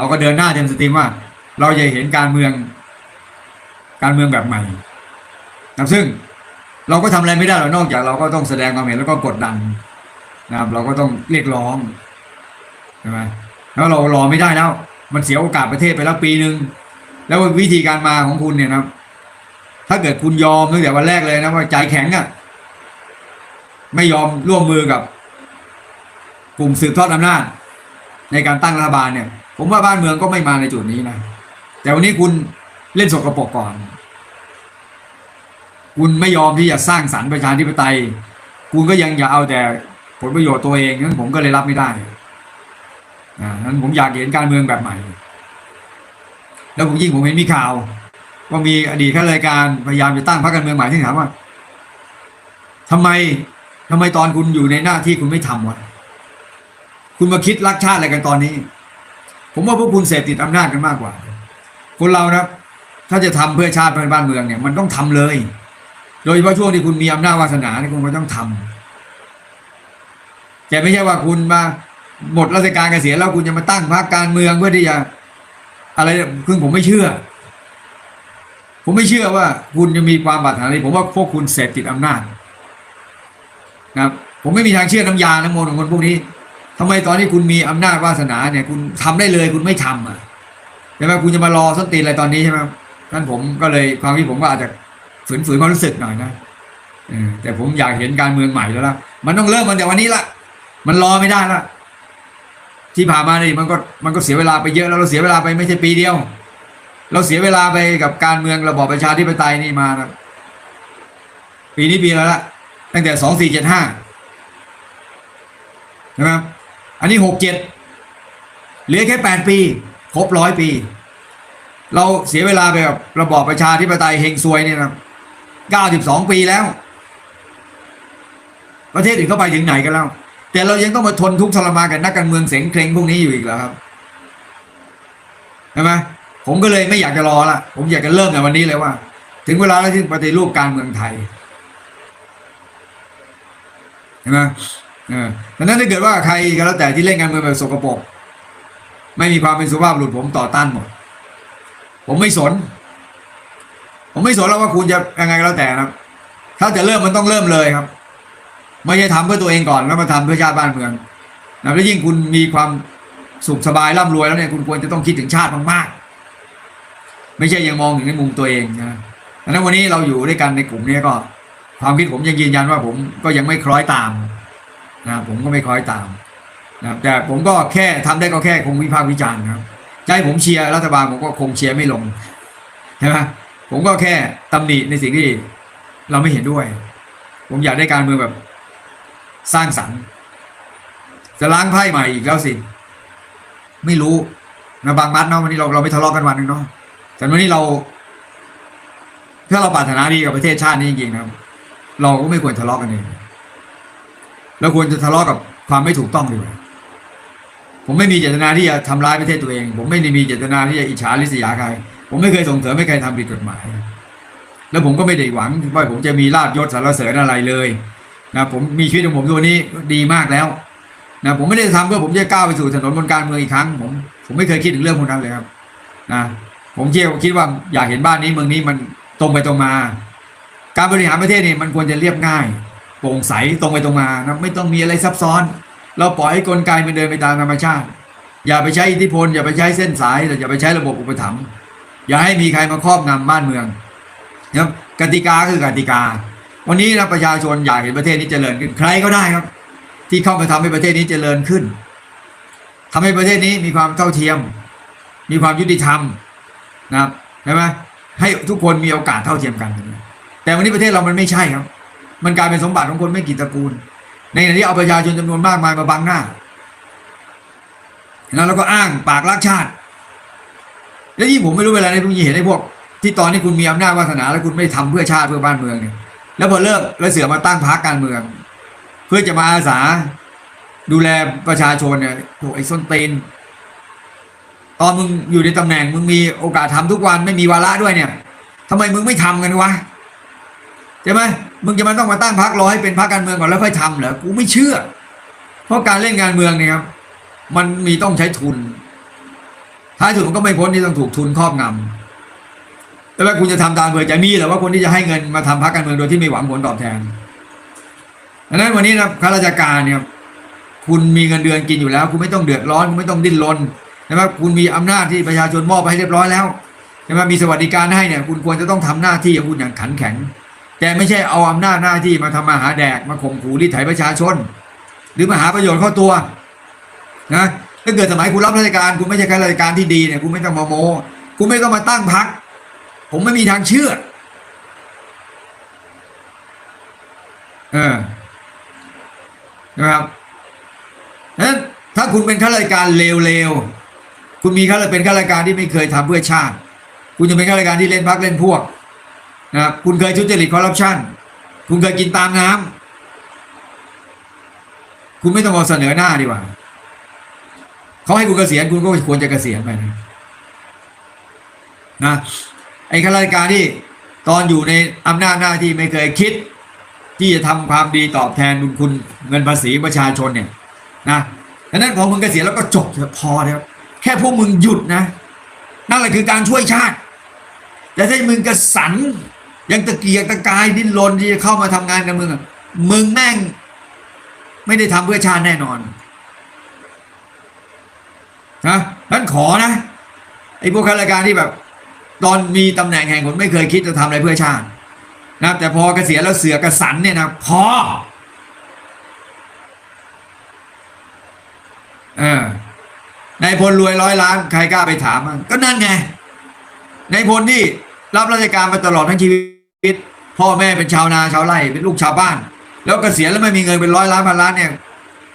เราก็เดินหน้าเต็มสตรีมว่า เราจะเห็นการเมือง การเมืองแบบใหม่นะซึ่งเราก็ทำอะไรไม่ได้หรอกนอกจากเราก็ต้องแสดงความเห็นแล้วก็กดดันนะครับ เราก็ต้องเรียกร้องใช่ไหมแล้วเรารอไม่ได้แล้ว มันเสียโอกาสประเทศไปแล้วปีหนึ่งแล้ววิธีการมาของคุณเนี่ยนะครับ ถ้าเกิดคุณยอมตั้งแต่วันแรกเลยนะว่าใจแข็งอะ่ะไม่ยอมร่วมมือกับ กลุ่มสืบทอดอำนาจในการตั้งรัฐบาลเนี่ย ผมว่าบ้านเมืองก็ไม่มาในจุดนี้นะ แต่วันนี้คุณเล่นสกปรกก่อน คุณไม่ยอมที่จะสร้างสรรค์ประชาธิปไตย คุณก็ยังอย่าเอาแต่ผลประโยชน์ตัวเองนั้นผมก็เลยรับไม่ได้นั้นผมอยากเห็นการเมืองแบบใหม่ แล้วผมยิ่งผมเห็นมีข่าวว่ามีอดีตข้าราชการพยายามจะตั้งพรรคการเมืองใหม่ที่ถามว่าทำไมทำไมตอนคุณอยู่ในหน้าที่คุณไม่ทำวะคุณมาคิดรักชาติอะไรกันตอนนี้ ผมว่าพวกคุณเสพติดอำนาจกันมากกว่า คนเรานะถ้าจะทำเพื่อชาติเพื่อบ้านเมืองเนี่ยมันต้องทำเลย โดยเฉพาะช่วงที่คุณมีอำนาจวาสนาเนี่ยคุณก็ต้องทำแต่ไม่ใช่ว่าคุณมาหมดราชการเกษียณแล้วคุณจะมาตั้งพรรคการเมืองเพื่อที่จะ อะไรคือผมไม่เชื่อ ผมไม่เชื่อว่าคุณจะมีความบาดหมางอะไรผมว่าพวกคุณเสพติดอำนาจนะครับ ผมไม่มีทางเชื่อน้ำยาน้ำมนต์ของคนพวกนี้ ทำไมตอนที่คุณมีอำนาจวาสนาเนี่ย คุณทำได้เลยคุณไม่ทำอะใช่ไหมคุณจะมารอส้นตีนอะไรตอนนี้ใช่ไหมท่านผมก็เลยความที่ผมก็อาจจะฝืนฝืนความรู้สึกหน่อยนะอแต่ผมอยากเห็นการเมืองใหม่แล้วล่ะมันต้องเริ่มมันแต่วันนี้ละมันรอไม่ได้ละที่ผ่านมานี่มันก็มันก็เสียเวลาไปเยอะแล้วเราเสียเวลาไปไม่ใช่ปีเดียว เราเสียเวลาไปกับการเมืองระบอบประชาธิปไตยนี่มานะปีนี้ปีแล้วละตั้งแต่สองสี่เจ็ดห้าใช่ไหมครับ อันนี้หกเจ็ดเหลือแค่แปดปี ครบร้อยปี เราเสียเวลาไปกับระบอบประชาธิปไตยเฮงซวยเนี่ยนะเก้าสิบสองปีแล้ว ประเทศอื่นเข้าไปถึงไหนกันแล้ว แต่เรายังต้องมาทนทุกข์ทรมานกับนักการเมืองเสงเคร่งพวกนี้อยู่อีกเหรอครับใช่ไหมผมก็เลยไม่อยากจะรอละผมอยากจะเริ่มในวันนี้เลยว่า ถึงเวลาแล้วที่ปฏิรูปการเมืองไทยเห็นไหม เออดังนั้นถ้าเกิดว่าใครก็แล้วแต่ที่เล่นการเมืองแบบสกปรกไม่มีความเป็นสุภาพบุรุษผมต่อต้านหมด ผมไม่สน ผมไม่สนแล้วว่าคุณจะยังไงก็แล้วแต่นะครับ ถ้าจะเริ่มมันต้องเริ่มเลยครับ ไม่ใช่ทำเพื่อตัวเองก่อนแล้วมาทำเพื่อชาติบ้านเมืองนะแล้วยิ่งคุณมีความสุขสบายร่ำรวยแล้วเนี่ยคุณควรจะต้องคิดถึงชาติมากๆ ไม่ใช่ยังมองถึงในมุมตัวเองนะดังนั้นวันนี้เราอยู่ด้วยกันในกลุ่มนี้ก็ ความคิดผมยังยืนยันว่าผมก็ยังไม่คล้อยตาม นะผมก็ไม่คอยตามนะแต่ผมก็แค่ทำได้ก็แค่คงวิพากษ์วิจารณ์ครับจะให้ผมเชียร์รัฐบาลผมก็คงเชียร์ไม่ลงใช่ไหมผมก็แค่ตำหนิในสิ่งที่เราไม่เห็นด้วย ผมอยากได้การเมืองแบบสร้างสรรค์จะล้างไพ่ใหม่อีกแล้วสิ ไม่รู้นะบางมัดเนาะวันนี้เราเราไม่ทะเลาะกันวันนึงเนาะแต่วันนี้เรา ถ้าเราปรารถนาดีกับประเทศชาตินี้จริงๆนะเราก็ไม่ควรทะเลาะกันเอง เราควรจะทะเลาะกับความไม่ถูกต้องดีกว่าผมไม่มีเจตนาที่จะทำร้ายประเทศตัวเอง ผมไม่ได้มีเจตนาที่จะอิจฉาริษยาใคร ผมไม่เคยส่งเสริมให้ใครทำผิดกฎหมาย แล้วผมก็ไม่ได้หวังว่าผมจะมีลาบยศสรรเสริญอะไรเลยนะผมมีชีวิตของผมตัวนี้ดีมากแล้วนะผมไม่ได้ทำเพื่อผมจะก้าวไปสู่ถนนบนการเมืองอีกครั้ง ผมผมไม่เคยคิดถึงเรื่องพวกนั้นเลยครับนะผมเชื่อคิดว่าอยากเห็นบ้านนี้เมืองนี้มันตรงไปตรงมา การบริหารประเทศนี่มันควรจะเรียบง่าย โปร่งใสตรงไปตรงมานะไม่ต้องมีอะไรซับซ้อน เราปล่อยให้กลไกมันเดินไปตามธรรมชาติ อย่าไปใช้อิทธิพล อย่าไปใช้เส้นสายอย่าไปใช้ระบบอุปถัมภ์อย่าให้มีใครมาครอบงำบ้านเมืองนะครับกติกาคือกติกา วันนี้นะประชาชนอยากเห็นประเทศนี้เจริญขึ้นใครก็ได้ครับ ที่เข้ามาทำให้ประเทศนี้เจริญขึ้นทำให้ประเทศนี้มีความเท่าเทียม มีความยุติธรรมนะครับใช่ไหมให้ทุกคนมีโอกาสเท่าเทียมกัน แต่วันนี้ประเทศเรามันไม่ใช่ครับ มันกลายเป็นสมบัติของคนไม่กี่ตระกูล ในขณะที่เอาประชาชนจำนวนมากมายมาบังหน้า แล้วเราก็อ้างปากรักชาติ แล้วยิ่งผมไม่รู้เวลาในพวกนี้เห็นไอ้พวก ที่ตอนที่คุณมีอำนาจวาสนา แล้วคุณไม่ทำเพื่อชาติเพื่อบ้านเมืองเนี่ยแล้วพอเลิกแล้วเสือมาตั้งพรรคการเมือง เพื่อจะมาอาสา ดูแลประชาชนเนี่ยโหไอ้ส้นตีนตอนมึงอยู่ในตำแหน่งมึงมีโอกาสทำทุกวันไม่มีวาระด้วยเนี่ยทำไมมึงไม่ทำกันวะ ใช่ไหมมึงจะมันต้องมาตั้งพรรครอให้เป็นพรรคการเมืองก่อนแล้วค่อยทำเหรอกูไม่เชื่อ เพราะการเล่นการเมืองเนี่ยครับมันมีต้องใช้ทุน ท้ายสุดมันก็ไม่พ้นที่ต้องถูกทุนครอบงำแต่ว่าคุณจะทำตามเผื่อใจมีหรือว่าคนที่จะให้เงินมาทำพรรคการเมืองโดยที่ไม่หวังผลตอบแทนดังนั้นวันนี้นะข้าราชการเนี่ย คุณมีเงินเดือนกินอยู่แล้ว คุณไม่ต้องเดือดร้อนคุณไม่ต้องดิ้นรนนะครับคุณมีอำนาจที่ประชาชนมอบไปให้เรียบร้อยแล้วใช่ไหมมีสวัสดิการให้เนี่ย คุณควรจะต้องทำหน้าที่ของคุณอย่างขันแข็ง แต่ไม่ใช่เอาอำนาจหน้าที่มาทำมาหาแดกมาข่มขู่รีดไถประชาชน หรือมาหาประโยชน์เข้าตัวนะถ้าเกิดสมัยคุณรับราชการคุณไม่ใช่ข้าราชการที่ดีเนี่ยคุณไม่ต้องมาโมคุณไม่ต้องมาตั้งพัก ผมไม่มีทางเชื่อ เออนะครับนั้นถ้าคุณเป็นข้าราชการเลวๆคุณมีข้าราชเป็นข้าราชการที่ไม่เคยทำเพื่อชาติ คุณจะเป็นข้าราชการที่เล่นพักเล่นพวก นะคุณเคยทุจริตคอร์รัปชันคุณเคยกินตามน้ำคุณไม่ต้องมาเสนอหน้าดีกว่าเขาให้คุณเกษียณคุณก็ควรจะเกษียณไปนะนะไอ้ข้าราชการที่ตอนอยู่ในอำนาจหน้าที่ไม่เคยคิด ที่จะทำความดีตอบแทนบุญคุณเงินภาษีประชาชนเนี่ยนะดังนั้นพอมึงเกษียณแล้วก็จบเถอะพอแล้วแค่พวกมึงหยุดนะ นั่นแหละคือการช่วยชาติแต่ถ้ามึงกระสัน ยังตะเกียกตะกายดิ้นรนที่จะเข้ามาทำงานกับมึงมึงแม่ง ไม่ได้ทำเพื่อชาติแน่นอนนะนั้นขอนะไอ้พวกข้าราชการที่แบบ ตอนมีตำแหน่งแห่งคนไม่เคยคิดจะทำอะไรเพื่อชาตินะแต่พอเกษียณแล้วเสือกระสันเนี่ยนะพอเออนายพลรวยร้อยล้านใครกล้าไปถามมั้งก็นั่นไงนายพลที่รับราชการมาตลอดทั้งชีวิต พ่อแม่เป็นชาวนาชาวไร่เป็นลูกชาวบ้าน แล้วเกษียณแล้วไม่มีเงินเป็นร้อยล้านพันล้านเนี่ย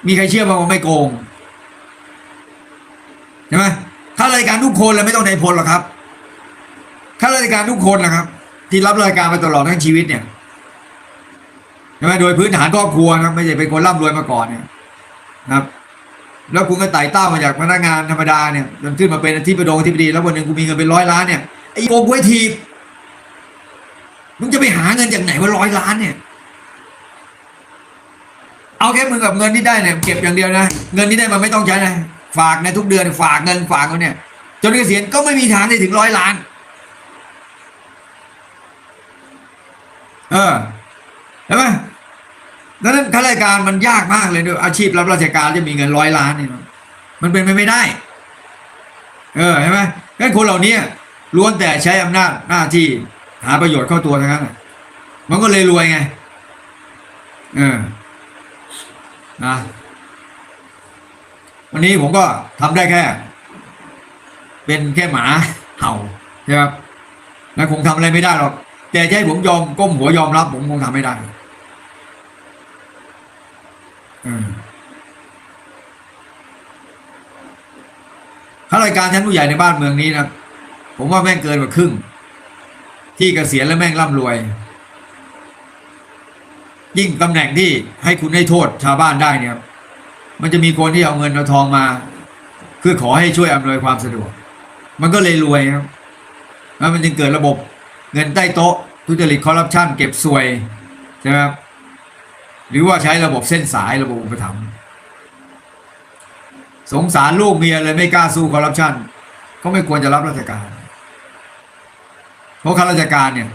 มีใครเชื่อบ้างว่าไม่โกงใช่ไหมข้าราชการทุกคนเลยไม่ต้องในพลหรอกครับข้าราชการทุกคนนะครับ ที่รับราชการมาตลอดทั้งชีวิตเนี่ยใช่ไหมโดยพื้นฐานครอบครัวนะไม่ใช่เป็นคนร่ำรวยมาก่อนเนี่ยนะครับ แล้วคุณก็ไต่เต้ามาจากพนักงานธรรมดาเนี่ยจนขึ้นมาเป็นอธิบดีอธิบดีแล้ววันหนึ่งกูมีเงินเป็นร้อยล้านเนี่ยไอ้โกงไว้ทีบ มึงจะไปหาเงินจากไหนว่าร้อยล้านเนี่ย เอาแค่มึงกับเงินที่ได้เนี่ยเก็บอย่างเดียวนะ เงินที่ได้มันไม่ต้องใช้นะฝากในทุกเดือนฝากเงินฝากเขาเนี่ย จนเกษียณก็ไม่มีทางได้ถึงร้อยล้าน เออใช่ไหมดังนั้นข้าราชการมันยากมากเลยด้วยอาชีพรับราชการจะมีเงินร้อยล้านเนี่นะมันเป็นไปไม่ได้ เออใช่ไหมงั้นคนเหล่านี้ล้วนแต่ใช้อำนาจหน้าที่ หาประโยชน์เข้าตัวทั้งนั้นมันก็เลยรวยไง เออนะวันนี้ผมก็ทำได้แค่ เป็นแค่หมาเห่าใช่ไหมครับแล้วคงทำอะไรไม่ได้หรอก แต่ให้ผมยอมก้มหัวยอมรับ ผมคงทำไม่ได้เออข้าราชการชั้นผู้ใหญ่ในบ้านเมืองนี้นะผมว่าแม่งเกินกว่าครึ่ง ที่เกษียณแล้วแม่งร่ำรวย ยิ่งตำแหน่งที่ให้คุณให้โทษชาวบ้านได้เนี่ย มันจะมีคนที่เอาเงินเอาทองมาเพื่อขอให้ช่วยอำนวยความสะดวก มันก็เลยรวยครับแล้วมันจึงเกิดระบบเงินใต้โต๊ะทุจริตคอร์รัปชันเก็บสวยใช่ไหมครับหรือว่าใช้ระบบเส้นสายระบบอุปถัมภ์สงสารลูกเมียเลยไม่กล้าสู้คอร์รัปชันก็ไม่ควรจะรับราชการ เพราะข้าราชการเนี่ย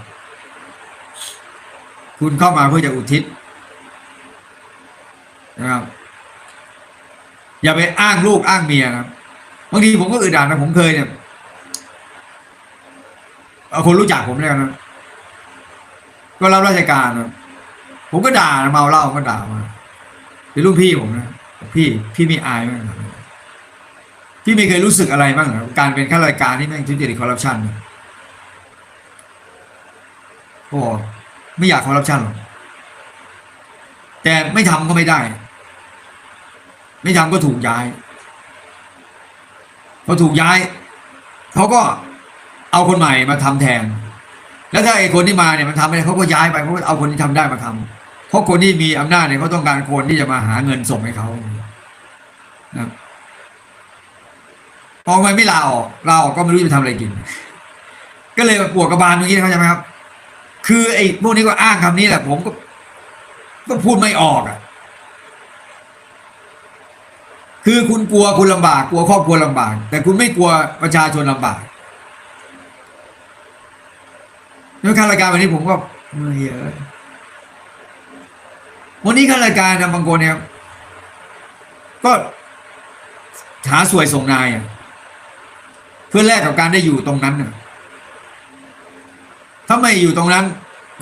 คุณเข้ามาเพื่อจะอุทิศนะครับ อย่าไปอ้างลูกอ้างเมียนะบางทีผมก็อึดอัดนะผมเคยเนี่ยเอาคนรู้จักผมแล้วนะก็รับราชการนะผมก็ด่านะเมาเหล้าก็ด่ามาเป็นลูกพี่ผมนะพี่พี่มีอายมั้งเหรอพี่ไม่เคยรู้สึกอะไรบ้างหรอการเป็นข้าราชการที่แม่งทุจริตคอร์รัปชันเนี่ย โอ้ไม่อยากคอร์รัปชันหรอกแต่ไม่ทำก็ไม่ได้ ไม่ทำก็ถูกย้ายพอถูกย้ายเขาก็เอาคนใหม่มาทำแทน แล้วถ้าไอ้คนที่มาเนี่ยมันทำไม่ได้เขาก็ย้ายไปเขาก็เอาคนที่ทำได้มาทำเพราะคนที่มีอำนาจเนี่ยเขาต้องการคนที่จะมาหาเงินส่งให้เขานะพอมันไม่ลาออกลาออกก็ไม่รู้จะทำอะไรกิน ก็เลยปวดกระบาลตรงนี้เข้าใจไหมครับ คือไอ้พวกนี้ก็อ้างคำนี้แหละ ผมก็ก็พูดไม่ออกอะ คือคุณกลัวคุณลำบาก กลัวครอบครัวลำบาก แต่คุณไม่กลัวประชาชนลำบากในข้ารายการวันนี้ผมก็เมื่อยเอะวันนี้ข้ารายการนะบางคนเนี่ยก็หาสวยส่งนายอะ เพื่อแลกกับการได้อยู่ตรงนั้นน่ะ ถ้าไม่อยู่ตรงนั้น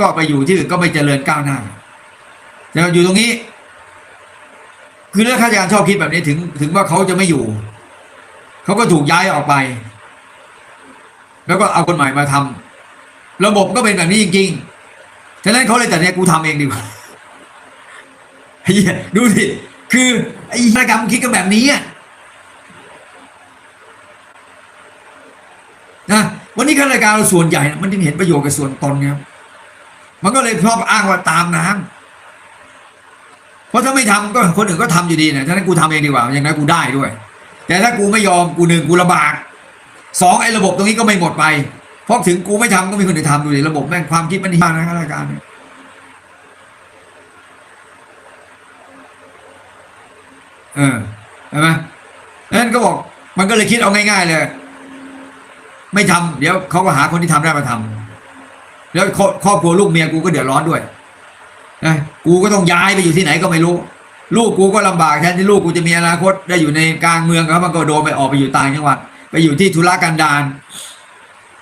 ก็ไปอยู่ที่อื่นก็ไม่เจริญก้าวหน้าแต่อยู่ตรงนี้ คือเรื่องข้าราชการชอบคิดแบบนี้ถึง ถึงว่าเขาจะไม่อยู่ เขาก็ถูกย้ายออกไป แล้วก็เอาคนใหม่มาทำระบบก็เป็นแบบนี้จริงๆฉะนั้นเขาเลยแต่เนี้ยกูทำเองดีกว่าเฮียดูสิคือไอ้รายการมคิดกันแบบนี้อะนะวันนี้ข้า รายการเราส่วนใหญ่นะมันจึงเห็นประโยชน์กับส่วนตนครับมันก็เลยชอบอ้างว่าตามน้ำเพราะถ้าไม่ทำก็คนอื่นก็ทำอยู่ดีนะฉะนั้นกูทำเองดีกว่าอย่างนั้นกูได้ด้วย แต่ถ้ากูไม่ยอมกูหนึ่งกูลำบากสองไอ้ระบบตรงนี้ก็ไม่หมดไป เพราะถึงกูไม่ทำก็มีคนอื่นทำดูดิระบบแม่งความคิดมันดีมากนะข้ารายการเนี่ยเออใช่ไหมนั้นก็บอกมันก็เลยคิดเอาง่ายๆเลย ไม่ทำเดี๋ยวเขาก็หาคนที่ทำได้มาทำแล้วครอบครัวลูกเมียกูก็เดือดร้อนด้วยนะกูก็ต้องย้ายไปอยู่ที่ไหนก็ไม่รู้ ลูกกูก็ลำบากแทนที่ลูกกูจะมีอนาคตได้อยู่ในกลางเมืองครับมันก็โดนไปออกไปอยู่ต่างจังหวัด ไปอยู่ที่ธุรกันดาร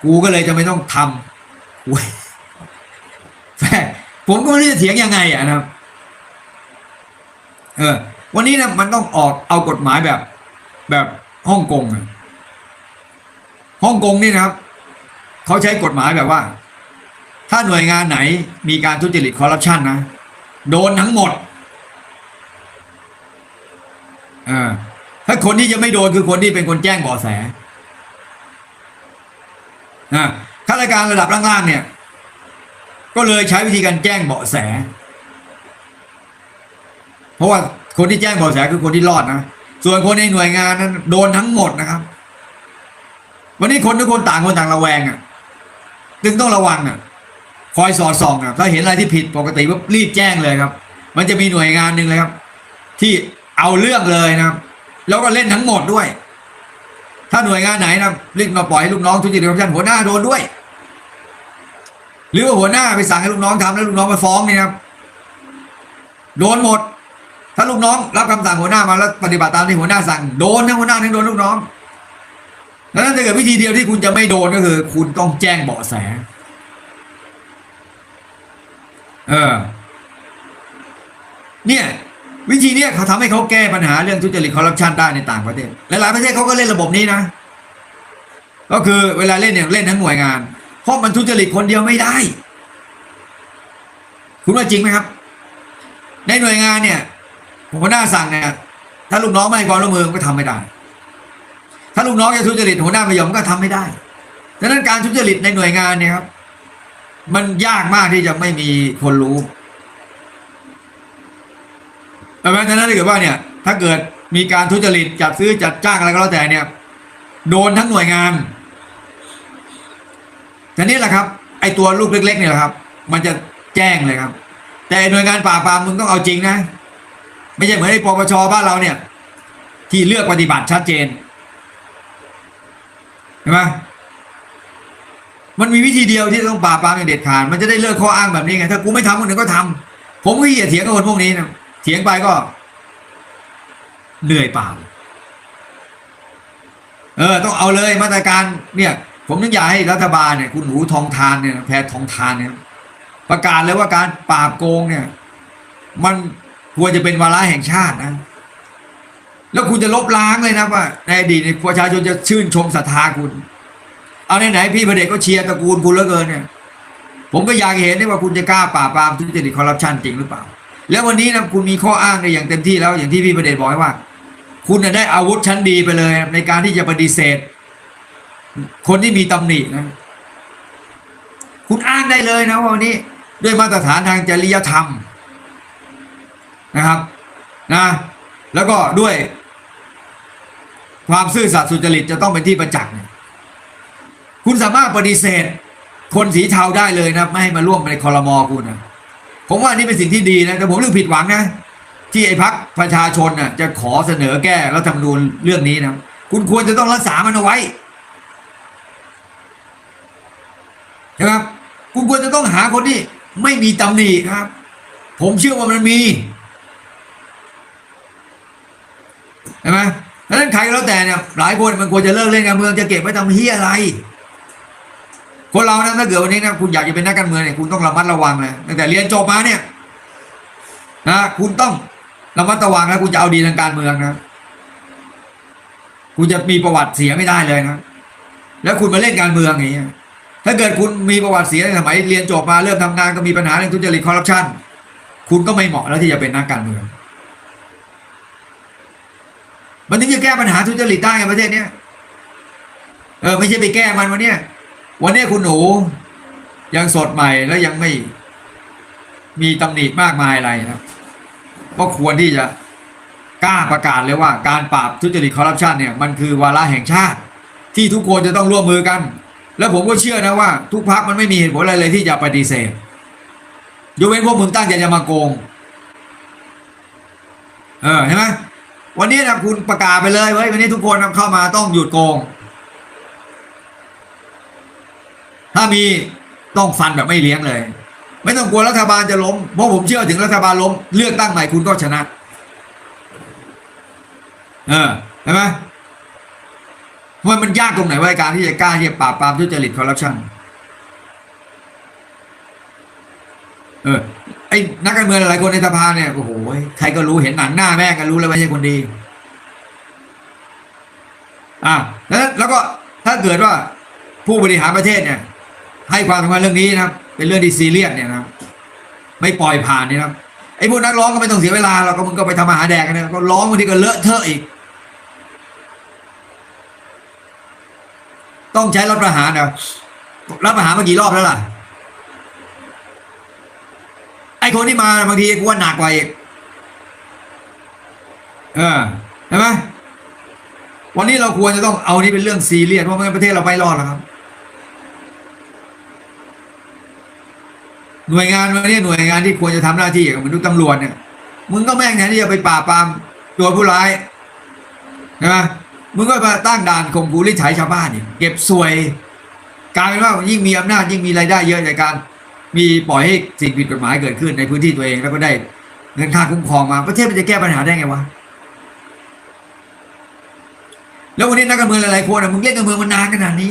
กูก็เลยจะไม่ต้องทำโอ้ยแฟผมก็ไม่รู้จะเถียงยังไงอะนะเออ วันนี้นะมันต้องออกเอากฎหมายแบบ แบบฮ่องกงอะ ฮ่องกงนี่นะครับเขาใช้กฎหมายแบบว่า ถ้าหน่วยงานไหนมีการทุจริตคอร์รัปชันนะโดนทั้งหมดอ่าถ้าคนที่จะไม่โดนคือคนที่เป็นคนแจ้งเบาะแสนะข้าราชการระดับล่างๆเนี่ย ก็เลยใช้วิธีการแจ้งเบาะแส เพราะว่าคนที่แจ้งเบาะแสคือคนที่รอดนะ ส่วนคนในหน่วยงานนั้นโดนทั้งหมดนะครับ วันนี้คนทุกคนต่างคนต่างระแวงอะจึงต้องระวังอะ คอยสอดส่องอะถ้าเห็นอะไรที่ผิดปกติว่ารีบแจ้งเลยครับ มันจะมีหน่วยงานหนึ่งเลยครับ ที่เอาเรื่องเลยนะครับ แล้วก็เล่นทั้งหมดด้วย ถ้าหน่วยงานไหนนะรีบมาปล่อยให้ลูกน้องทุจริตคอร์รัปชันหัวหน้าโดนด้วย หรือว่าหัวหน้าไปสั่งให้ลูกน้องทำแล้วลูกน้องมาฟ้องเนี่ยครับโดนหมด ถ้าลูกน้องรับคำสั่งหัวหน้ามาแล้วปฏิบัติตามที่หัวหน้าสั่งโดนทั้งหัวหน้าทั้งโดนลูกน้อง ดังนั้นถ้าเกิดวิธีเดียวที่คุณจะไม่โดนก็คือ คุณต้องแจ้งเบาะแส เออ เนี่ย วิธีเนี้ยเขาทำให้เขาแก้ปัญหาเรื่องทุจริตคอร์รัปชันได้ในต่างประเทศหลายๆประเทศเขาก็เล่นระบบนี้นะ ก็คือเวลาเล่นเนี่ยเล่นทั้งหน่วยงาน เพราะมันทุจริตคนเดียวไม่ได้ คุณว่าจริงไหมครับ ในหน่วยงานเนี่ยหัวหน้าสั่งเนี่ยถ้าลูกน้องไม่ให้ความร่วมมือก็ทำไม่ได้ ถ้าลูกน้องจะทุจริตหัวหน้าไม่ยอมก็ทำไม่ได้ดังนั้นการทุจริตในหน่วยงานเนี่ยครับ มันยากมากที่จะไม่มีคนรู้แต่แม้ฉะนั้นถ้าเกิดว่าเนี่ย ถ้าเกิดมีการทุจริตจัดซื้อจัดจ้างอะไรก็แล้วแต่เนี่ย โดนทั้งหน่วยงานแต่นี่แหละครับ ไอตัวลูกเล็ก ๆ เนี่ยแหละครับ มันจะแจ้งเลยครับ แต่หน่วยงานป่าปามมึงต้องเอาจริงนะ ไม่ใช่เหมือนไอปปชบ้านเราเนี่ย ที่เลือกปฏิบัติชัดเจน ห็นไหมมันมีวิธีเดียวที่ต้องปราบปรามอย่างเด็ดขาดมันจะได้เลิกข้ออ้างแบบนี้ไงถ้ากูไม่ทำคนอื่นก็ทำผมก็เหี้ยเถียงกับคนพวกนี้นะเถียงไปก็ เหนื่อยเปล่าเออ ต้องเอาเลยมาตรการเนี่ย ผมนึกอยากให้รัฐบาลเนี่ย คุณหนูทองทานเนี่ยแพทองทานเนี่ย ประกาศเลยว่าการปราบโกงเนี่ย มันควรจะเป็นวาระแห่งชาตินะ แล้วคุณจะลบล้างเลยนะว่าในอดีตเนี่ยประชาชนจะชื่นชมศรัทธาคุณ เอาไหนๆพี่พระเดชก็เชียร์ตระกูลคุณเหลือเกินเนี่ย ผมก็อยากเห็นได้ว่าคุณจะกล้าปราบปรามทุจริตคอร์รัปชันจริงหรือเปล่า แล้ววันนี้นะคุณมีข้ออ้างในอย่างเต็มที่แล้วอย่างที่พี่ประเดชบอกไว้ว่า คุณได้อาวุธชั้นดีไปเลย ในการที่จะปฏิเสธ คนที่มีตำหนินะคุณอ้างได้เลยนะว่าวันนี้ ด้วยมาตรฐานทางจริยธรรมนะครับ นะ แล้วก็ด้วย ความซื่อสัตย์สุจริตจะต้องเป็นที่ประจักษ์เนี่ยคุณสามารถปฏิเสธ คนสีเทาได้เลยนะไม่ให้มาร่วมในคอรมอคุณนะผมว่านี่เป็นสิ่งที่ดีนะแต่ผมรื่องผิดหวังนะที่ไอ้พักประชาชนน่ะ จะขอเสนอแก้รัฐธรรมนูญเรื่องนี้นะคุณควรจะต้องรักษามันเอาไว้ใช่ไหมครับคุณควรจะต้องหาคนที่ไม่มีตำหนิครับ ผมเชื่อว่ามันมีใช่ไหมดังนั้นใครก็แล้วแต่เนี่ยหลายคนมันควรจะเลิกเล่นการเมืองจะเก็บไว้ทำเฮียอะไร คนเรานะถ้าเกิดวันนี้นะคุณอยากจะเป็นนักการเมืองเนี่ยคุณต้องระมัดระวังนะตั้งแต่เรียนจบมาเนี่ยนะคุณต้องระมัดระวังนะคุณจะเอาดีทางการเมืองนะคุณจะมีประวัติเสียไม่ได้เลยนะแล้วคุณมาเล่นการเมืองอย่างเงี้ยถ้าเกิดคุณมีประวัติเสียในสมัยเรียนจบมาเริ่มทำงานก็มีปัญหาเรื่องทุจริตคอร์รัปชันคุณก็ไม่เหมาะแล้วที่จะเป็นนักการเมือง มันถึงจะแก้ปัญหาทุจริตได้ไงประเทศเนี้ยเออไม่ใช่ไปแก้มันวันเนี้ยวันนี้คุณหนูยังสดใหม่และยังไม่มีตำหนิมากมายอะไรนะก็ควรที่จะกล้าประกาศเลยว่า การปราบทุจริตคอร์รัปชันเนี่ยมันคือวาระแห่งชาติ ที่ทุกคนจะต้องร่วมมือกัน แล้วผมก็เชื่อนะว่า ทุกพักมันไม่มีเหตุผลอะไรเลยที่จะปฏิเสธยกเว้นพวกมึงตั้งใจจะมาโกง เออใช่ไหม วันนี้นะคุณประกาศไปเลยเว้ยวันนี้ทุกคนเข้ามาต้องหยุดโกง ถ้ามีต้องฟันแบบไม่เลี้ยงเลย ไม่ต้องกลัวรัฐบาลจะล้มเพราะผมเชื่อถึงรัฐบาลล้ม เลือกตั้งใหม่คุณก็ชนะ เออใช่ไหมว่ามันยากตรงไหนว่าการที่จะกล้าที่จะปราบปรามทุจริตคอร์รัปชันเออ ไอ้นักการเมืองหลายคนในสภาเนี่ยโอ้โหใครก็รู้เห็นหนังหน้าแม่ก็รู้แล้วไม่ใช่คนดี อะแล้วแล้วก็ถ้าเกิดว่าผู้บริหารประเทศเนี่ย ให้ความสำคัญเรื่องนี้นะครับ เป็นเรื่องที่ซีเรียสเนี่ยนะไม่ปล่อยผ่านเนี่ยนะครับไอ้พวกนักร้องก็ไม่ต้องเสียเวลาเราก็มึงก็ไปทำอาหารแดกกันนะก็ร้องบางทีก็เลอะเทอะอีก ต้องใช้รัฐประหารนะรัฐประหารมากี่รอบแล้วล่ะ อ้คนที่มาบางทีกูว่าหนักกว่าอีกเออใช่ไหมวันนี้เราควรจะต้องเอานี่เป็นเรื่องซีเรียสเพราะไม่งั้นประเทศเราไปรอดแล้วครับ หน่วยงานวันนี้หน่วยงานที่ควรจะทำหน้าที่กับมนุษย์ตำรวจเนี่ยมึงก็แม่งแทนที่จะไปปราบปรามตัวผู้ร้ายใช่ไหมมึงก็มาตั้งด่านข่มขู่ลิถ่ายชาวบ้านอีกเก็บสวยกลายเป็นว่ายิ่งมีอำนาจยิ่งมีรายได้เยอะจากการ มีปล่อยให้สิ่งผิดกฎหมายเกิดขึ้นในพื้นที่ตัวเองแล้วก็ได้เงินค่าคุ้มครองมาประเทศมันจะแก้ปัญหาได้ไงวะแล้ววันนี้นักการเมืองหลายๆคนอะมึงเล่นการเมืองมานานขนาดนี้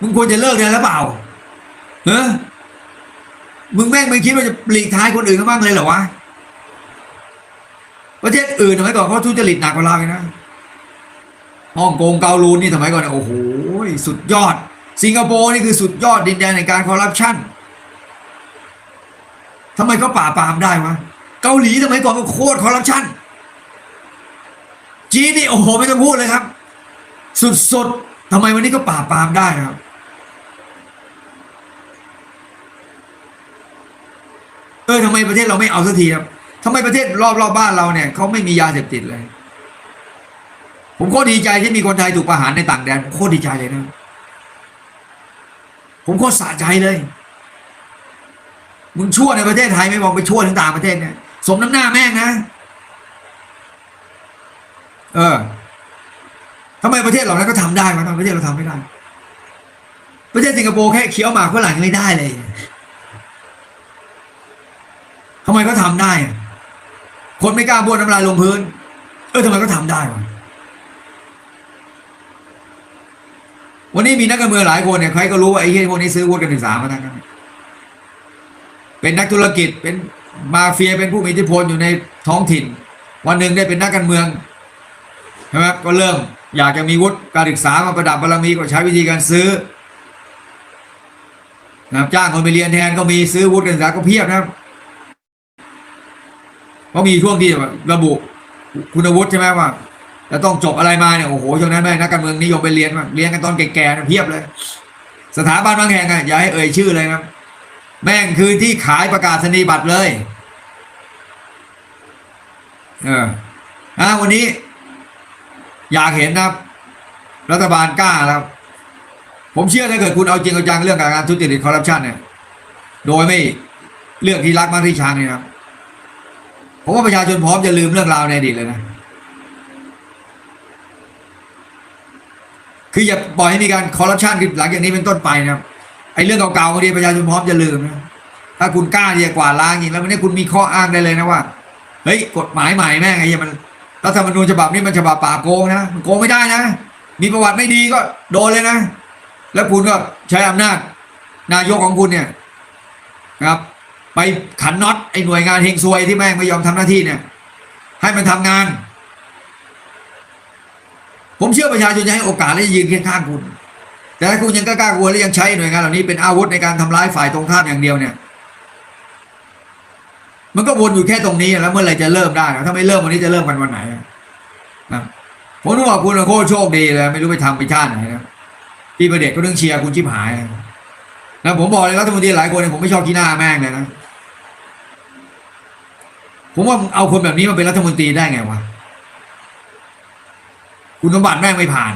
มึงควรจะเลิกได้แล้วเปล่าเฮ้มึงแม่งไม่คิดว่าจะปลีกท้ายคนอื่นเขาบ้างเลยเหรอวะประเทศอื่นสมัยก่อนเขาทุจริตหนักกว่าเราอีกนะฮ่องกงเกาลูนนี่สมัยก่อนโอ้โหสุดยอด สิงคโปร์นี่คือสุดยอดดินแดนในการคอร์รัปชันทำไมเขาป่าปามได้วะ เกาหลีสมัยก่อนก็โคตรคอร์รัปชันจีนนี่โอ้โหไม่ต้องพูดเลยครับ สุดๆทำไมวันนี้ก็ป่าปามได้ครับเออทำไมประเทศเราไม่เอาสักทีครับทำไมประเทศรอบรอบบ้านเราเนี่ยเขาไม่มียาเสพติดเลย ผมโคตรดีใจที่มีคนไทยถูกประหารในต่างแดนผมโคตรดีใจเลยนะ ผมโคตรสะใจเลย มึงชั่วในประเทศไทยไม่มองไปชั่วถึงต่างประเทศเนี่ยสมน้ำหน้าแม่งนะ เออทำไมประเทศเหล่านั้นก็ทำได้วะทำไมประเทศเราทำไม่ได้ ประเทศสิงคโปร์แค่เคี้ยวหมากฝรั่งยังไม่ได้เลยทำไมเขาทำได้ คนไม่กล้าบ้วนน้ำลายลงพื้น เออทำไมเขาทำได้วะ วันนี้มีนักการเมืองหลายคนเนี่ยใครก็รู้ว่าไอ้เหี้ยพวกนี้ซื้อวุฒิการศึกษามาทั้งนั้นเป็นนักธุรกิจเป็นมาเฟียเป็นผู้มีอิทธิพลอยู่ในท้องถิ่น วันหนึ่งได้เป็นนักการเมืองใช่ไหมก็เริ่มอยากจะมีวุฒิการศึกษามาประดับบารมีก็ใช้วิธีการซื้อนะจ้างคนไปเรียนแทนก็มีซื้อวุฒิการศึกษาก็เพียบนะเพราะมีช่วงที่ระบุคุณวุฒิใช่ไหมว่า จะต้องจบอะไรมาเนี่ยโอ้โหช่วงนั้นแม่งนักการเมืองนิยมไปเรียนมาเรียนกันตอนแก่ๆนะเพียบเลย สถาบันบางแห่งอะอย่าให้เอ่ยชื่อเลยครับแม่งคือที่ขายประกาศนียบัตรเลยเอออะวันนี้ อยากเห็นนะครับรัฐบาลกล้าแล้วผมเชื่อถ้าเกิดคุณเอาจริงเอาจังเรื่องการทุจริตคอร์รัปชันเนี่ย โดยไม่เลือกที่รักมากที่ชังเนี่ยครับผมว่าประชาชนพร้อมจะลืมเรื่องราวในอดีตเลยนะ คืออย่าปล่อยให้มีการคอร์รัปชันหลังจากนี้เป็นต้นไปนะครับไอ้เรื่องเก่าๆบางทีประชาชนพร้อมจะลืมนะถ้าคุณกล้าที่จะกวาดล้างจริงแล้ววันนี้คุณมีข้ออ้างได้เลยนะว่าเฮ้ยกฎหมายใหม่แม่งไอ้เหี้ยมันรัฐธรรมนูญฉบับนี้มันฉบับป่าโกงนะมันโกงไม่ได้นะ มีประวัติไม่ดีก็โดนเลยนะ แล้วคุณก็ใช้อำนาจ นายกของคุณเนี่ยครับ ไปขันน็อตไอ้หน่วยงานเฮงซวยที่แม่งไม่ยอมทำหน้าที่เนี่ย ให้มันทำงาน ผมเชื่อประชาชนจะให้โอกาสและยืนเคียงข้างคุณ แต่ถ้าคุณยังกล้ากลัวและยังใช้หน่วยงานเหล่านี้เป็นอาวุธในการทำร้ายฝ่ายตรงข้ามอย่างเดียวเนี่ย มันก็วนอยู่แค่ตรงนี้แล้วเมื่อไหร่จะเริ่มได้ ถ้าไม่เริ่มวันนี้จะเริ่มกันวันไหนนะผมต้องบอกคุณโคตรโชคดีเลยไม่รู้ไปทำไปชาติไหนนะพี่ประเด็กก็เรื่องเชียร์คุณชิบหายนะผมบอกเลยรัฐมนตรีหลายคนผมไม่ชอบขี้หน้าแม่งเลยนะผมว่าเอาคนแบบนี้มาเป็นรัฐมนตรีได้ไงวะ คุณสมบัติแม่งไม่ผ่าน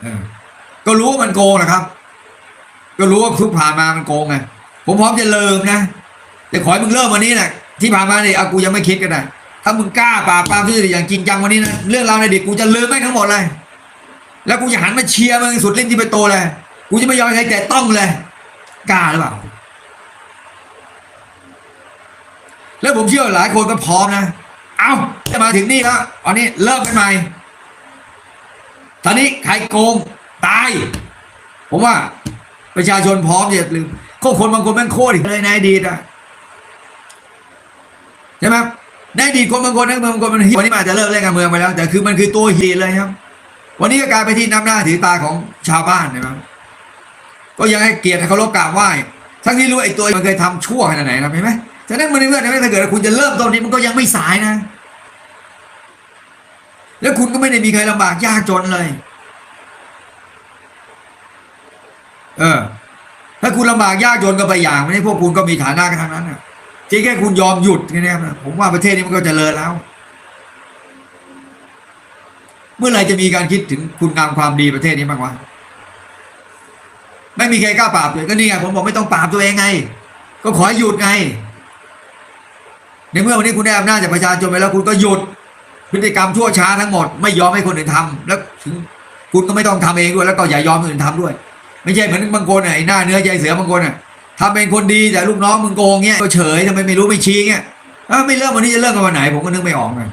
เออก็รู้ว่ามันโกงนะครับ ก็รู้ว่าทุกผ่านมามันโกงไงผมพร้อมจะเลิมนะ แต่ขอให้มึงเริ่มวันนี้นะที่ผ่านมาเนี่ยเอากูยังไม่คิดกันนะถ้ามึงกล้าปราบปรามทุจริตอย่างจริงจังวันนี้นะเรื่องราวในเด็กกูจะลืมแม่ทั้งหมดเลย แล้วกูจะหันมาเชียร์มึงสุดเล่นที่ไปโตเลย กูจะไม่ยอมให้ใครแตะต้องเลยกล้าหรือเปล่าแล้วผมเชื่อหลายคนก็พร้อมนะ เอา จะมาถึงนี่แล้วตอนนี้เริ่มกันใหม่ ตอนนี้ใครโกงตาย ผมว่า ประชาชนพร้อมจะลืมก็คนบางคนแม่งโคตรอีกเลยในอดีตอะใช่ไหมในอดีตคนบางคนนักเมืองบางคนมันฮีวันนี้มาจะเลิกเล่นการเมืองไปแล้ว แต่คือมันคือตัวฮีเลยครับ วันนี้ก็กลายไปที่น้ำหน้าถือตาของชาวบ้านนะครับก็ยังให้เกียรติเคารพกราบไหว้ทั้งที่รู้ไอ้ตัวมันเคยทำชั่วขนาดไหนนะเห็นไหมฉะนั้นมันเพื่อนถ้าเกิดคุณจะเริ่มต้นนี้มันก็ยังไม่สายนะ แล้วคุณก็ไม่ได้มีใครลำบากยากจนเลย เออ ถ้าคุณลำบากยากจนก็ไปอย่างไม่ได้พวกคุณก็มีฐานะกันทั้งนั้นน่ะจริงแค่คุณยอมหยุดแค่นี้ผมว่าประเทศนี้มันก็เจริญแล้ว เมื่อไหร่จะมีการคิดถึงคุณงามความดีประเทศนี้บ้างวะไม่มีใครกล้าปราบเลยก็นี่ไงผมบอกไม่ต้องปราบตัวเองไง ก็ขอให้หยุดไงในเมื่อวันนี้คุณได้อำนาจจากประชาชนไปแล้วคุณก็หยุด พฤติกรรมชั่วช้าทั้งหมดไม่ยอมให้คนอื่นทำแล้วถึงคุณก็ไม่ต้องทำเองด้วยแล้วก็อย่ายอมให้คนอื่นทำด้วย ไม่ใช่เหมือนบางคนน่ะไอ้หน้าเนื้อใจเสือบางคนน่ะทำเป็นคนดีแต่ลูกน้องมึงโกงเงี้ยก็เฉยทำไมไม่รู้ไม่ชี้เงี้ยอ้าไม่เริ่มวันนี้จะเริ่มกันวันไหนผมก็นึกไม่ออกเลย